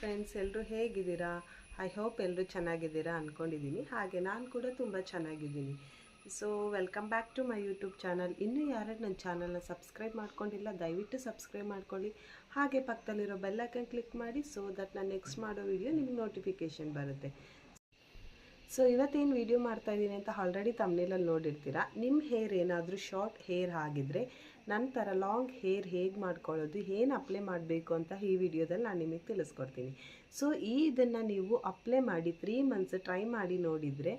Friends ಎಲ್ಲರೂ ಹೇಗಿದ್ದೀರಾ? I hope ಎಲ್ಲರೂ ಚೆನ್ನಾಗಿದ್ದೀರಾ ಅಂದ್ಕೊಂಡಿದ್ದೀನಿ ಹಾಗೆ ನಾನು ಕೂಡ ತುಂಬ ಚೆನ್ನಾಗಿದ್ದೀನಿ. So welcome back to my YouTube channel ಇನ್ನೂ ಯಾರು ನನ್ನ ಚಾನಲ್ನ ಸಬ್ಸ್ಕ್ರೈಬ್ ಮಾಡ್ಕೊಂಡಿಲ್ಲ, ದಯವಿಟ್ಟು ಸಬ್ಸ್ಕ್ರೈಬ್ ಮಾಡ್ಕೊಳ್ಳಿ. ಹಾಗೆ ಪಕ್ಕದಲ್ಲಿರೋ ಬೆಲ್ಲೈಕನ್ ಕ್ಲಿಕ್ ಮಾಡಿ ಸೊ ದಟ್ ನಾನು ನೆಕ್ಸ್ಟ್ ಮಾಡೋ ವಿಡಿಯೋ ನಿಮ್ಗೆ ನೋಟಿಫಿಕೇಷನ್ ಬರುತ್ತೆ. ಸೊ ಇವತ್ತೇನು ವಿಡಿಯೋ ಮಾಡ್ತಾ ಇದ್ದೀನಿ ಅಂತ ಆಲ್ರೆಡಿ ತಮ್ಮನೇಲಲ್ಲಿ ನೋಡಿರ್ತೀರಾ. ನಿಮ್ಮ ಹೇರ್ ಏನಾದರೂ ಶಾರ್ಟ್ ಹೇರ್ ಆಗಿದ್ದರೆ ನನ್ನ ಥರ ಲಾಂಗ್ ಹೇರ್ ಹೇಗೆ ಮಾಡ್ಕೊಳ್ಳೋದು, ಏನು ಅಪ್ಲೈ ಮಾಡಬೇಕು ಅಂತ ಈ ವಿಡಿಯೋದಲ್ಲಿ ನಾನು ನಿಮಗೆ ತಿಳಿಸ್ಕೊಡ್ತೀನಿ. ಸೊ ಈ ಇದನ್ನು ನೀವು ಅಪ್ಲೈ ಮಾಡಿ ತ್ರೀ ಮಂತ್ಸ್ ಟ್ರೈ ಮಾಡಿ ನೋಡಿದರೆ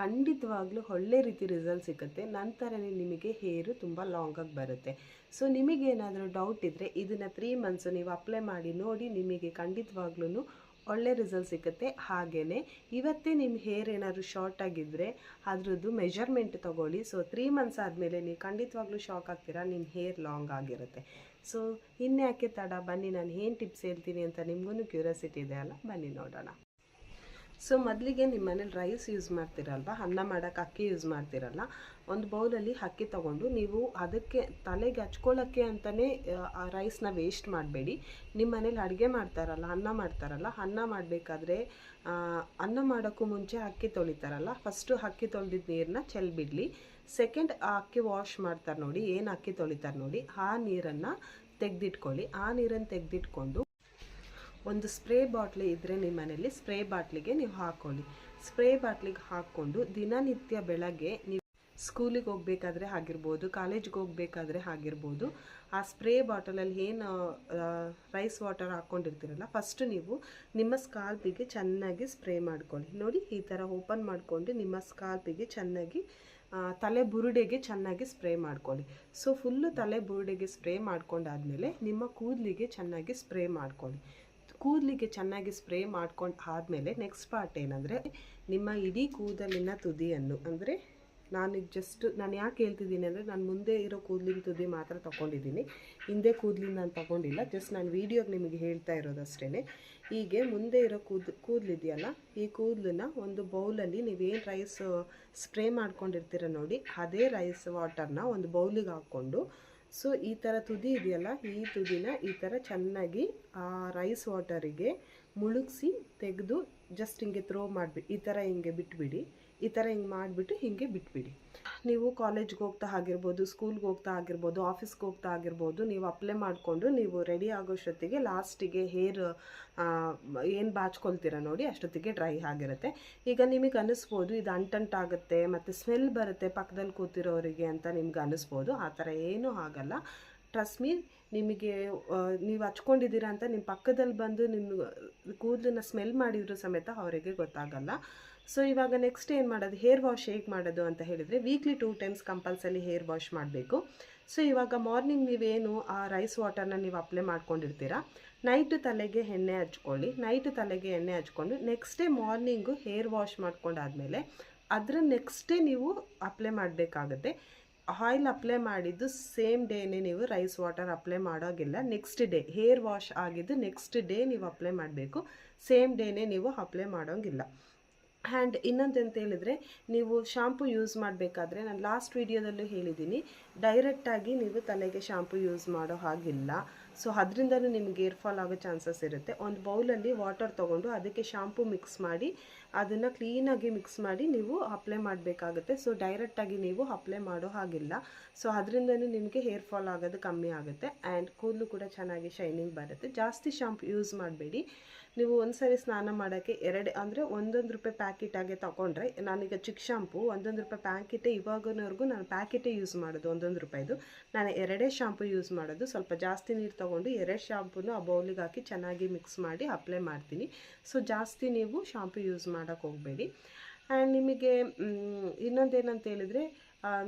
ಖಂಡಿತವಾಗ್ಲೂ ಒಳ್ಳೆ ರೀತಿ ರಿಸಲ್ಟ್ ಸಿಗುತ್ತೆ ನಂತರನೇ ನಿಮಗೆ ಹೇರು ತುಂಬ ಲಾಂಗಾಗಿ ಬರುತ್ತೆ. ಸೊ ನಿಮಗೇನಾದರೂ ಡೌಟ್ ಇದ್ದರೆ ಇದನ್ನು ತ್ರೀ ಮಂತ್ಸು ನೀವು ಅಪ್ಲೈ ಮಾಡಿ ನೋಡಿ, ನಿಮಗೆ ಖಂಡಿತವಾಗ್ಲೂ ಒಳ್ಳೆ ರಿಸಲ್ಟ್ ಸಿಗುತ್ತೆ. ಹಾಗೆಯೇ ಇವತ್ತೇ ನಿಮ್ಮ ಹೇರ್ ಏನಾದರೂ ಶಾರ್ಟ್ ಆಗಿದ್ದರೆ ಅದರದ್ದು ಮೆಜರ್ಮೆಂಟ್ ತೊಗೊಳ್ಳಿ. ಸೊ ತ್ರೀ ಮಂತ್ಸ್ ಆದಮೇಲೆ ನೀವು ಖಂಡಿತವಾಗ್ಲೂ ಶಾಕ್ ಆಗ್ತೀರಾ? ನಿಮ್ಮ ಹೇರ್ ಲಾಂಗ್ ಆಗಿರುತ್ತೆ. ಸೊ ಇನ್ಯಾಕೆ ತಡ? ಬನ್ನಿ, ನಾನು ಏನು ಟಿಪ್ಸ್ ಹೇಳ್ತೀನಿ ಅಂತ ನಿಮಗೂ ಕ್ಯೂರಿಯಾಸಿಟಿ ಇದೆ ಅಲ್ಲ? ಬನ್ನಿ ನೋಡೋಣ. ಸೊ ಮೊದಲಿಗೆ ನಿಮ್ಮ ಮನೇಲಿ ರೈಸ್ ಯೂಸ್ ಮಾಡ್ತೀರಲ್ವ? ಅನ್ನ ಮಾಡೋಕ್ಕೆ ಅಕ್ಕಿ ಯೂಸ್ ಮಾಡ್ತೀರಲ್ಲ? ಒಂದು ಬೌಲಲ್ಲಿ ಅಕ್ಕಿ ತೊಗೊಂಡು ನೀವು ಅದಕ್ಕೆ ತಲೆಗೆ ಹಚ್ಕೊಳ್ಳೋಕ್ಕೆ ಅಂತಲೇ ಆ ರೈಸ್ನ ವೇಸ್ಟ್ ಮಾಡಬೇಡಿ. ನಿಮ್ಮ ಮನೇಲಿ ಅಡುಗೆ ಮಾಡ್ತಾರಲ್ಲ, ಅನ್ನ ಮಾಡ್ತಾರಲ್ಲ, ಅನ್ನ ಮಾಡಬೇಕಾದ್ರೆ ಅನ್ನ ಮಾಡೋಕ್ಕೂ ಮುಂಚೆ ಅಕ್ಕಿ ತೊಳಿತಾರಲ್ಲ? ಫಸ್ಟು ಅಕ್ಕಿ ತೊಳೆದಿದ್ದ ನೀರನ್ನ ಚೆಲ್ಬಿಡಲಿ. ಸೆಕೆಂಡ್ ಆ ಅಕ್ಕಿ ವಾಶ್ ಮಾಡ್ತಾರೆ ನೋಡಿ, ಏನು ಅಕ್ಕಿ ತೊಳಿತಾರೆ ನೋಡಿ, ಆ ನೀರನ್ನು ತೆಗೆದಿಟ್ಕೊಳ್ಳಿ. ಆ ನೀರನ್ನು ತೆಗೆದಿಟ್ಕೊಂಡು ಒಂದು ಸ್ಪ್ರೇ ಬಾಟ್ಲಿ ಇದ್ದರೆ ನಿಮ್ಮ ಮನೇಲಿ ಸ್ಪ್ರೇ ಬಾಟ್ಲಿಗೆ ನೀವು ಹಾಕ್ಕೊಳ್ಳಿ ಸ್ಪ್ರೇ ಬಾಟ್ಲಿಗೆ ಹಾಕ್ಕೊಂಡು ದಿನನಿತ್ಯ ಬೆಳಗ್ಗೆ ನೀವು ಸ್ಕೂಲಿಗೆ ಹೋಗಬೇಕಾದ್ರೆ ಆಗಿರ್ಬೋದು, ಕಾಲೇಜ್ಗೆ ಹೋಗಬೇಕಾದ್ರೆ ಆಗಿರ್ಬೋದು, ಆ ಸ್ಪ್ರೇ ಬಾಟಲಲ್ಲಿ ಏನು ರೈಸ್ ವಾಟರ್ ಹಾಕ್ಕೊಂಡಿರ್ತೀರಲ್ಲ ಫಸ್ಟ್ ನೀವು ನಿಮ್ಮ ಸ್ಕಾಲ್ಪಿಗೆ ಚೆನ್ನಾಗಿ ಸ್ಪ್ರೇ ಮಾಡ್ಕೊಳ್ಳಿ. ನೋಡಿ, ಈ ಥರ ಓಪನ್ ಮಾಡಿಕೊಂಡು ನಿಮ್ಮ ಸ್ಕಾಲ್ಪಿಗೆ ಚೆನ್ನಾಗಿ ತಲೆ ಬುರುಡೆಗೆ ಚೆನ್ನಾಗಿ ಸ್ಪ್ರೇ ಮಾಡ್ಕೊಳ್ಳಿ. ಸೊ ಫುಲ್ಲು ತಲೆ ಬುರುಡೆಗೆ ಸ್ಪ್ರೇ ಮಾಡ್ಕೊಂಡಾದಮೇಲೆ ನಿಮ್ಮ ಕೂದಲಿಗೆ ಚೆನ್ನಾಗಿ ಸ್ಪ್ರೇ ಮಾಡ್ಕೊಳ್ಳಿ. ಕೂದಲಿಗೆ ಚೆನ್ನಾಗಿ ಸ್ಪ್ರೇ ಮಾಡ್ಕೊಂಡು ಆದಮೇಲೆ ನೆಕ್ಸ್ಟ್ ಪಾರ್ಟ್ ಏನಂದರೆ ನಿಮ್ಮ ಇಡೀ ಕೂದಲಿನ ತುದಿಯನ್ನು ಅಂದರೆ ನಾನು ಜಸ್ಟ್ ನಾನು ಯಾಕೆ ಹೇಳ್ತಿದ್ದೀನಿ ಅಂದರೆ ನಾನು ಮುಂದೆ ಇರೋ ಕೂದಲಿನ ತುದಿ ಮಾತ್ರ ತೊಗೊಂಡಿದ್ದೀನಿ. ಹಿಂದೆ ಕೂದಲಿನ ನಾನು ತೊಗೊಂಡಿಲ್ಲ. ಜಸ್ಟ್ ನಾನು ವೀಡಿಯೋಗೆ ನಿಮಗೆ ಹೇಳ್ತಾ ಇರೋದಷ್ಟೇ ಹೀಗೆ ಮುಂದೆ ಇರೋ ಕೂದ್, ಕೂದಲಿದೆಯಲ್ಲ, ಈ ಕೂದಲನ್ನ ಒಂದು ಬೌಲಲ್ಲಿ ನೀವೇನು ರೈಸ್ ಸ್ಪ್ರೇ ಮಾಡ್ಕೊಂಡಿರ್ತೀರ ನೋಡಿ, ಅದೇ ರೈಸ್ ವಾಟರ್ನ ಒಂದು ಬೌಲಿಗೆ ಹಾಕ್ಕೊಂಡು ಸೊ ಈ ಥರ ತುದಿ ಇದೆಯಲ್ಲ, ಈ ತುದಿನ ಈ ಥರ ಚೆನ್ನಾಗಿ ಆ ರೈಸ್ ವಾಟರಿಗೆ ಮುಳುಗಿಸಿ ತೆಗೆದು ಜಸ್ಟ್ ಹಿಂಗೆ ಥ್ರೋ ಮಾಡಿಬಿಟ್ಟು ಈ ಥರ ಹಿಂಗೆ ಬಿಟ್ಬಿಡಿ. ಈ ಥರ ಹಿಂಗೆ ಮಾಡಿಬಿಟ್ಟು ಹೀಗೆ ಬಿಟ್ಬಿಡಿ. ನೀವು ಕಾಲೇಜ್ಗೆ ಹೋಗ್ತಾ ಆಗಿರ್ಬೋದು ಸ್ಕೂಲ್ಗೆ ಹೋಗ್ತಾ ಆಗಿರ್ಬೋದು ಆಫೀಸ್ಗೆ ಹೋಗ್ತಾ ಆಗಿರ್ಬೋದು, ನೀವು ಅಪ್ಲೈ ಮಾಡಿಕೊಂಡು ನೀವು ರೆಡಿ ಆಗೋಷ್ಟೊತ್ತಿಗೆ ಲಾಸ್ಟಿಗೆ ಹೇರ್ ಏನು ಬಾಚ್ಕೊಳ್ತೀರ ನೋಡಿ ಅಷ್ಟೊತ್ತಿಗೆ ಡ್ರೈ ಆಗಿರುತ್ತೆ. ಈಗ ನಿಮಗೆ ಅನ್ನಿಸ್ಬೋದು ಇದು ಅಂಟಂಟಾಗುತ್ತೆ ಮತ್ತು ಸ್ಮೆಲ್ ಬರುತ್ತೆ ಪಕ್ಕದಲ್ಲಿ ಕೂತಿರೋರಿಗೆ ಅಂತ ನಿಮ್ಗೆ ಅನ್ನಿಸ್ಬೋದು, ಆ ಥರ ಏನೂ ಆಗಲ್ಲ. ಟ್ರಸ್ಟ್ ಮೀ ನಿಮಗೆ ನೀವು ಹಚ್ಕೊಂಡಿದ್ದೀರಾ ಅಂತ ನಿಮ್ಮ ಪಕ್ಕದಲ್ಲಿ ಬಂದು ನಿಮ್ಮ ಕೂದಲನ್ನ ಸ್ಮೆಲ್ ಮಾಡಿದ್ರು ಸಮೇತ ಅವರಿಗೆ ಗೊತ್ತಾಗಲ್ಲ. ಸೊ ಇವಾಗ ನೆಕ್ಸ್ಟ್ ಏನು ಮಾಡೋದು? ಹೇರ್ ವಾಶ್ ಹೇಗೆ ಮಾಡೋದು ಅಂತ ಹೇಳಿದರೆ weekly two times compulsory hair wash ಮಾಡಬೇಕು. ಸೊ ಇವಾಗ ಮಾರ್ನಿಂಗ್ ನೀವೇನು ಆ ರೈಸ್ ವಾಟರ್ನ ನೀವು ಅಪ್ಲೈ ಮಾಡ್ಕೊಂಡಿರ್ತೀರಾ? ನೈಟ್ ತಲೆಗೆ ಎಣ್ಣೆ ಹಚ್ಕೊಳ್ಳಿ. ನೈಟ್ ತಲೆಗೆ ಎಣ್ಣೆ ಹಚ್ಕೊಂಡು next day morning hair wash ಮಾಡ್ಕೊಂಡಾದಮೇಲೆ ಅದರ ನೆಕ್ಸ್ಟ್ ಡೇ ನೀವು ಅಪ್ಲೈ ಮಾಡಬೇಕಾಗತ್ತೆ. ಆಯಿಲ್ ಅಪ್ಲೈ ಮಾಡಿದ್ದು ಸೇಮ್ ಡೇನೇ ನೀವು ರೈಸ್ ವಾಟರ್ ಅಪ್ಲೈ ಮಾಡೋಗಿಲ್ಲ ನೆಕ್ಸ್ಟ್ ಡೇ ಹೇರ್ ವಾಶ್ ಆಗಿದ್ದು ನೆಕ್ಸ್ಟ್ ಡೇ ನೀವು ಅಪ್ಲೈ ಮಾಡಬೇಕು. ಸೇಮ್ ಡೇನೇ ನೀವು ಅಪ್ಲೈ ಮಾಡೋಂಗಿಲ್ಲ. ಆ್ಯಂಡ್ ಇನ್ನೊಂದು ಅಂತ ಹೇಳಿದರೆ, ನೀವು ಶಾಂಪು ಯೂಸ್ ಮಾಡಬೇಕಾದ್ರೆ ನಾನು ಲಾಸ್ಟ್ ವೀಡಿಯೋದಲ್ಲೂ ಹೇಳಿದ್ದೀನಿ ಡೈರೆಕ್ಟಾಗಿ ನೀವು ತಲೆಗೆ ಶಾಂಪು ಯೂಸ್ ಮಾಡೋ ಹಾಗಿಲ್ಲ. ಸೊ ಅದರಿಂದಲೂ ನಿಮ್ಗೆ ಏರ್ ಫಾಲ್ ಆಗೋ ಚಾನ್ಸಸ್ ಇರುತ್ತೆ. ಒಂದು ಬೌಲಲ್ಲಿ ವಾಟರ್ ತೊಗೊಂಡು ಅದಕ್ಕೆ ಶಾಂಪು ಮಿಕ್ಸ್ ಮಾಡಿ, ಅದನ್ನು ಕ್ಲೀನಾಗಿ ಮಿಕ್ಸ್ ಮಾಡಿ ನೀವು ಅಪ್ಲೈ ಮಾಡಬೇಕಾಗುತ್ತೆ. ಸೊ ಡೈರೆಕ್ಟಾಗಿ ನೀವು ಅಪ್ಲೈ ಮಾಡೋ ಹಾಗಿಲ್ಲ. ಸೊ ಅದರಿಂದಲೂ ನಿಮಗೆ ಹೇರ್ ಫಾಲ್ ಆಗೋದು ಕಮ್ಮಿ ಆಗುತ್ತೆ. ಆ್ಯಂಡ್ ಕೂದಲು ಕೂಡ ಚೆನ್ನಾಗಿ ಶೈನಿಂಗ್ ಬರುತ್ತೆ. ಜಾಸ್ತಿ ಶಾಂಪು ಯೂಸ್ ಮಾಡಬೇಡಿ. ನೀವು ಒಂದು ಸಾರಿ ಸ್ನಾನ ಮಾಡೋಕ್ಕೆ ಎರಡು, ಅಂದರೆ ಒಂದೊಂದು ರೂಪಾಯಿ ಪ್ಯಾಕೆಟಾಗೆ ತೊಗೊಂಡ್ರೆ, ನಾನೀಗ ಚಿಕ್ಕ ಶಾಂಪು ಒಂದೊಂದು ರೂಪಾಯಿ ಪ್ಯಾಕೆಟೇ ಇವಾಗನವರೆಗೂ ನಾನು ಪ್ಯಾಕೆಟೇ ಯೂಸ್ ಮಾಡೋದು, ಒಂದೊಂದು ರೂಪಾಯಿದು. ನಾನು ಎರಡೇ ಶಾಂಪು ಯೂಸ್ ಮಾಡೋದು, ಸ್ವಲ್ಪ ಜಾಸ್ತಿ ನೀರು ತೊಗೊಂಡು ಎರಡು ಶಾಂಪೂನು ಆ ಬೌಲಿಗೆ ಹಾಕಿ ಚೆನ್ನಾಗಿ ಮಿಕ್ಸ್ ಮಾಡಿ ಅಪ್ಲೈ ಮಾಡ್ತೀನಿ. ಸೊ ಜಾಸ್ತಿ ನೀವು ಶಾಂಪು ಯೂಸ್ ಮಾಡೋಕ್ಕೆ ಹೋಗಬೇಡಿ. ಆ್ಯಂಡ್ ನಿಮಗೆ ಇನ್ನೊಂದೇನಂತ ಹೇಳಿದರೆ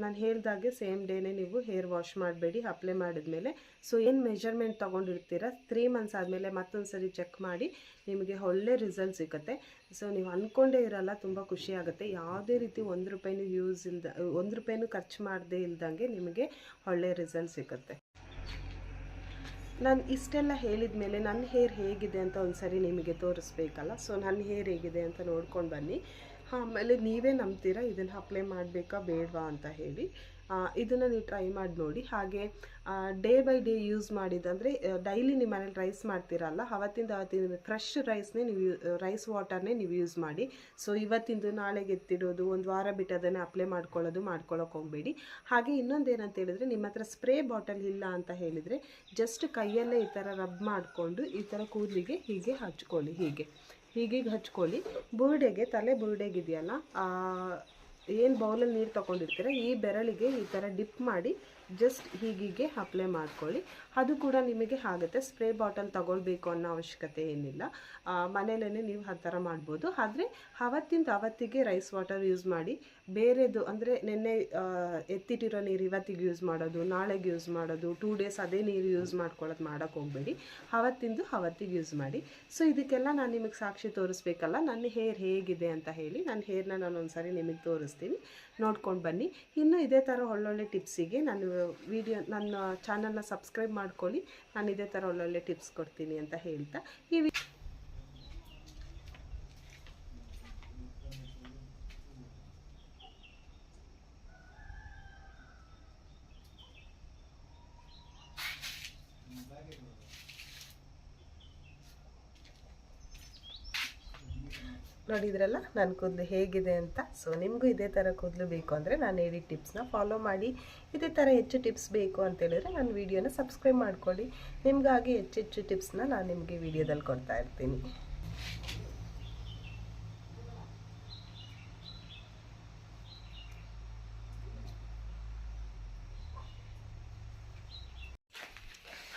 ನಾನು ಹೇಳ್ದಾಗೆ ಸೇಮ್ ಡೇನೇ ನೀವು ಹೇರ್ ವಾಶ್ ಮಾಡಬೇಡಿ ಅಪ್ಲೈ ಮಾಡಿದ್ಮೇಲೆ. ಸೊ ಏನು ಮೆಜರ್ಮೆಂಟ್ ತೊಗೊಂಡಿರ್ತೀರ? ತ್ರೀ ಮಂತ್ಸ್ ಆದಮೇಲೆ ಮತ್ತೊಂದು ಸರಿ ಚೆಕ್ ಮಾಡಿ, ನಿಮಗೆ ಒಳ್ಳೆ ರಿಸಲ್ಟ್ ಸಿಗುತ್ತೆ. ಸೊ ನೀವು ಅಂದ್ಕೊಂಡೇ ಇರಲ್ಲ, ತುಂಬ ಖುಷಿ ಆಗುತ್ತೆ. ಯಾವುದೇ ರೀತಿ ಒಂದು ರೂಪಾಯಿನೂ ಯೂಸ್ ಇಲ್ದ, ಒಂದು ರೂಪಾಯಿನೂ ಖರ್ಚು ಮಾಡದೇ ಇಲ್ದಂಗೆ ನಿಮಗೆ ಒಳ್ಳೆ ರಿಸಲ್ಟ್ ಸಿಗುತ್ತೆ. ನಾನು ಇಷ್ಟೆಲ್ಲ ಹೇಳಿದ ಮೇಲೆ ನನ್ನ ಹೇರ್ ಹೇಗಿದೆ ಅಂತ ಒಂದು ಸರಿ ನಿಮಗೆ ತೋರಿಸ್ಬೇಕಲ್ಲ? ಸೊ ನನ್ನ ಹೇರ್ ಹೇಗಿದೆ ಅಂತ ನೋಡ್ಕೊಂಡು ಬನ್ನಿ. ಆಮೇಲೆ ನೀವೇ ನಂಬ್ತೀರಾ? ಇದನ್ನು ಅಪ್ಲೈ ಮಾಡಬೇಕಾ ಬೇಡವಾ ಅಂತ ಹೇಳಿ. ಇದನ್ನು ನೀವು ಟ್ರೈ ಮಾಡಿ ನೋಡಿ. ಹಾಗೆ ಡೇ ಬೈ ಡೇ ಯೂಸ್ ಮಾಡಿದಂದರೆ ಡೈಲಿ ನಿಮ್ಮ ಮನೇಲಿ ರೈಸ್ ಮಾಡ್ತೀರಲ್ಲ, ಅವತ್ತಿಂದ ಅವತ್ತಿನ ಫ್ರೆಶ್ ರೈಸ್ನೇ ನೀವು ರೈಸ್ ವಾಟರ್ನೇ ನೀವು ಯೂಸ್ ಮಾಡಿ. ಸೊ ಇವತ್ತಿಂದು ನಾಳೆಗೆ ಎತ್ತಿಡೋದು, ಒಂದು ವಾರ ಬಿಟ್ಟು ಅದನ್ನು ಅಪ್ಲೈ ಮಾಡ್ಕೊಳ್ಳೋದು, ಮಾಡ್ಕೊಳ್ಳೋಕೆ ಹೋಗಬೇಡಿ. ಹಾಗೆ ಇನ್ನೊಂದು ಏನಂತ ಹೇಳಿದರೆ, ನಿಮ್ಮ ಹತ್ರ ಸ್ಪ್ರೇ ಬಾಟಲ್ ಇಲ್ಲ ಅಂತ ಹೇಳಿದರೆ ಜಸ್ಟ್ ಕೈಯಲ್ಲೇ ಈ ಥರ ರಬ್ ಮಾಡಿಕೊಂಡು, ಈ ಥರ ಕೂದಲಿಗೆ ಹೀಗೆ ಹಚ್ಕೊಳ್ಳಿ, ಹೀಗೆ. ಹೀಗೀಗೆ ಹಚ್ಕೊಳ್ಳಿ. ಬುರುಡೆಗೆ ತಲೆ ಬುರುಡೆಗಿದೆಯಲ್ಲ ಏನು ಬೌಲಲ್ಲಿ ನೀರು ತೊಗೊಂಡಿರ್ತೀರ, ಈ ಬೆರಳಿಗೆ ಈ ಥರ ಡಿಪ್ ಮಾಡಿ ಜಸ್ಟ್ ಹೀಗೀಗೆ ಅಪ್ಲೈ ಮಾಡ್ಕೊಳ್ಳಿ. ಅದು ಕೂಡ ನಿಮಗೆ ಆಗುತ್ತೆ ಸ್ಪ್ರೇ ಬಾಟಲ್ ತಗೊಳ್ಬೇಕು ಅನ್ನೋ ಅವಶ್ಯಕತೆ ಏನಿಲ್ಲ. ಮನೆಯಲ್ಲೇ ನೀವು ಆ ಥರ ಮಾಡ್ಬೋದು. ಆದರೆ ಅವತ್ತಿಂದ ಅವತ್ತಿಗೆ ರೈಸ್ ವಾಟರ್ ಯೂಸ್ ಮಾಡಿ ಬೇರೆದು ಅಂದರೆ ನಿನ್ನೆ ಎತ್ತಿಟ್ಟಿರೋ ನೀರು ಇವತ್ತಿಗೆ ಯೂಸ್ ಮಾಡೋದು, ನಾಳೆಗೆ ಯೂಸ್ ಮಾಡೋದು ಟೂ ಡೇಸ್ ಅದೇ ನೀರು ಯೂಸ್ ಮಾಡ್ಕೊಳ್ಳೋದು ಮಾಡೋಕ್ಕೆ ಹೋಗಬೇಡಿ. ಅವತ್ತಿಂದು ಅವತ್ತಿಗೆ ಯೂಸ್ ಮಾಡಿ. ಸೊ ಇದಕ್ಕೆಲ್ಲ ನಾನು ನಿಮಗೆ ಸಾಕ್ಷಿ ತೋರಿಸ್ಬೇಕಲ್ಲ, ನನ್ನ ಹೇರ್ ಹೇಗಿದೆ ಅಂತ ಹೇಳಿ ನನ್ನ ಹೇರ್ನ ನಾನು ಒಂದ್ಸರಿ ನಿಮಗೆ ತೋರಿಸ್ತೀನಿ. ನೋಡ್ಕೊಂಡು ಬನ್ನಿ. ಇನ್ನು ಇದೇ ಥರ ಒಳ್ಳೊಳ್ಳೆ ಟಿಪ್ಸಿಗೆ ನಾನು ವಿಡಿಯೋ ನನ್ನ ಚಾನಲ್ನ ಸಬ್ಸ್ಕ್ರೈಬ್ ಮಾಡ್ಕೊಳ್ಳಿ. ನಾನು ಇದೇ ಥರ ಒಳ್ಳೊಳ್ಳೆ ಟಿಪ್ಸ್ ಕೊಡ್ತೀನಿ ಅಂತ ಹೇಳ್ತಾ ಈ ನೋಡಿದ್ರಲ್ಲ ನನ್ನ ಕೂದಲು ಹೇಗಿದೆ ಅಂತ. ಸೊ ನಿಮಗೂ ಇದೇ ಥರ ಕೂದಲು ಬೇಕು ಅಂದರೆ ನಾನು ಹೇಳಿ ಟಿಪ್ಸ್ನ ಫಾಲೋ ಮಾಡಿ. ಇದೇ ಥರ ಹೆಚ್ಚು ಟಿಪ್ಸ್ ಬೇಕು ಅಂತ ಹೇಳಿದ್ರೆ ನನ್ನ ವೀಡಿಯೋನ ಸಬ್ಸ್ಕ್ರೈಬ್ ಮಾಡ್ಕೊಳ್ಳಿ. ನಿಮಗಾಗಿ ಹೆಚ್ಚೆಚ್ಚು ಟಿಪ್ಸ್ನ ನಾನು ನಿಮಗೆ ವೀಡಿಯೋದಲ್ಲಿ ಕೊಡ್ತಾ ಇರ್ತೀನಿ.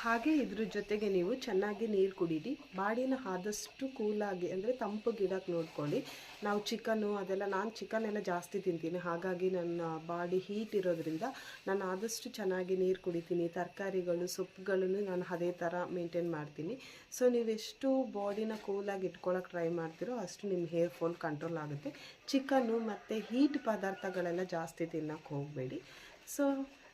ಹಾಗೆ ಇದ್ರ ಜೊತೆಗೆ ನೀವು ಚೆನ್ನಾಗಿ ನೀರು ಕುಡೀರಿ. ಬಾಡಿನ ಆದಷ್ಟು ಕೂಲಾಗಿ ಅಂದರೆ ತಂಪು ಗಿಡಕ್ಕೆ ನೋಡ್ಕೊಳ್ಳಿ. ನಾವು ಚಿಕನ್ನು ಅದೆಲ್ಲ ನಾನು ಚಿಕನ್ ಎಲ್ಲ ಜಾಸ್ತಿ ತಿಂತೀನಿ. ಹಾಗಾಗಿ ನನ್ನ ಬಾಡಿ ಹೀಟ್ ಇರೋದ್ರಿಂದ ನಾನು ಆದಷ್ಟು ಚೆನ್ನಾಗಿ ನೀರು ಕುಡಿತೀನಿ. ತರಕಾರಿಗಳು, ಸೊಪ್ಪುಗಳನ್ನು ನಾನು ಅದೇ ಥರ ಮೇಂಟೈನ್ ಮಾಡ್ತೀನಿ. ಸೊ ನೀವೆಷ್ಟು ಬಾಡಿನ ಕೂಲಾಗಿ ಇಟ್ಕೊಳ್ಳೋಕೆ ಟ್ರೈ ಮಾಡ್ತೀರೋ ಅಷ್ಟು ನಿಮ್ಮ ಹೇರ್ ಫಾಲ್ ಕಂಟ್ರೋಲ್ ಆಗುತ್ತೆ. ಚಿಕನ್ನು ಮತ್ತು ಹೀಟ್ ಪದಾರ್ಥಗಳೆಲ್ಲ ಜಾಸ್ತಿ ತಿನ್ನೋಕ್ಕೆ ಹೋಗಬೇಡಿ. ಸೊ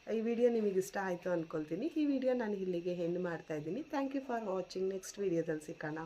ಈ ವಿಡಿಯೋ ನಿಮಗೆ ಇಷ್ಟ ಆಯಿತು ಅಂದ್ಕೊಳ್ತೀನಿ ಈ ವಿಡಿಯೋ ನಾನು ಇಲ್ಲಿಗೆ ಹೆಣ್ಣು ಮಾಡ್ತಾಯಿದ್ದೀನಿ thank you for watching next ವಿಡಿಯೋದಲ್ಲಿ ಸಿಗೋಣ.